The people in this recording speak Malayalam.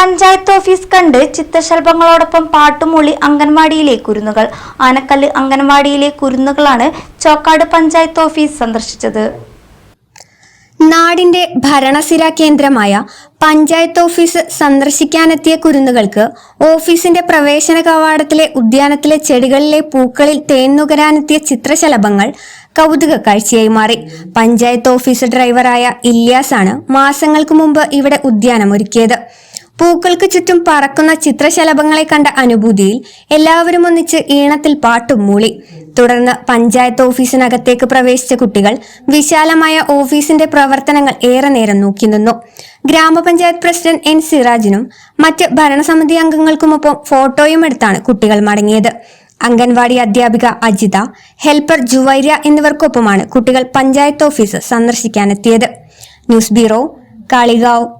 Panchayat office കണ്ട് ചിത്തശൽഭങ്ങളോടൊപ്പം പാട്ടുമൂളി അംഗൻവാടിയിലെ കുരുന്നുകൾ. ആനക്കല്ല് അംഗൻവാടിയിലെ കുരുന്നുകളാണ് ചോക്കാട് പഞ്ചായത്ത് ഓഫീസ് സന്ദർശിച്ചത്. നാടിന്റെ ഭരണസിര കേന്ദ്രമായ പഞ്ചായത്ത് ഓഫീസ് സന്ദർശിക്കാനെത്തിയ കുരുന്നുകൾക്ക് ഓഫീസിന്റെ പ്രവേശന കവാടത്തിലെ ഉദ്യാനത്തിലെ ചെടികളിലെ പൂക്കളിൽ തേൻ തേന്നുകരാനെത്തിയ ചിത്രശലഭങ്ങൾ കൗതുക കാഴ്ചയായി മാറി. പഞ്ചായത്ത് ഓഫീസ് ഡ്രൈവറായ ഇല്യാസാണ് മാസങ്ങൾക്ക് മുമ്പ് ഇവിടെ ഉദ്യാനമൊരുക്കിയത്. പൂക്കൾക്ക് ചുറ്റും പറക്കുന്ന ചിത്രശലഭങ്ങളെ കണ്ട അനുഭൂതിയിൽ എല്ലാവരും ഒന്നിച്ച് ഈണത്തിൽ പാട്ടും മൂളി. തുടർന്ന് പഞ്ചായത്ത് ഓഫീസിനകത്തേക്ക് പ്രവേശിച്ച കുട്ടികൾ വിശാലമായ ഓഫീസിന്റെ പ്രവർത്തനങ്ങൾ ഏറെ നേരം നോക്കി നിന്നു. ഗ്രാമപഞ്ചായത്ത് പ്രസിഡന്റ് എൻ സിറാജിനും മറ്റ് ഭരണസമിതി അംഗങ്ങൾക്കുമൊപ്പം ഫോട്ടോയും എടുത്താണ് കുട്ടികൾ മടങ്ങിയത്. അംഗൻവാടി അധ്യാപിക അജിത ഹെൽപ്പർ ജുവൈര്യ എന്നിവർക്കൊപ്പമാണ് കുട്ടികൾ panchayat office സന്ദർശിക്കാനെത്തിയത്. News bureau Kalikavu.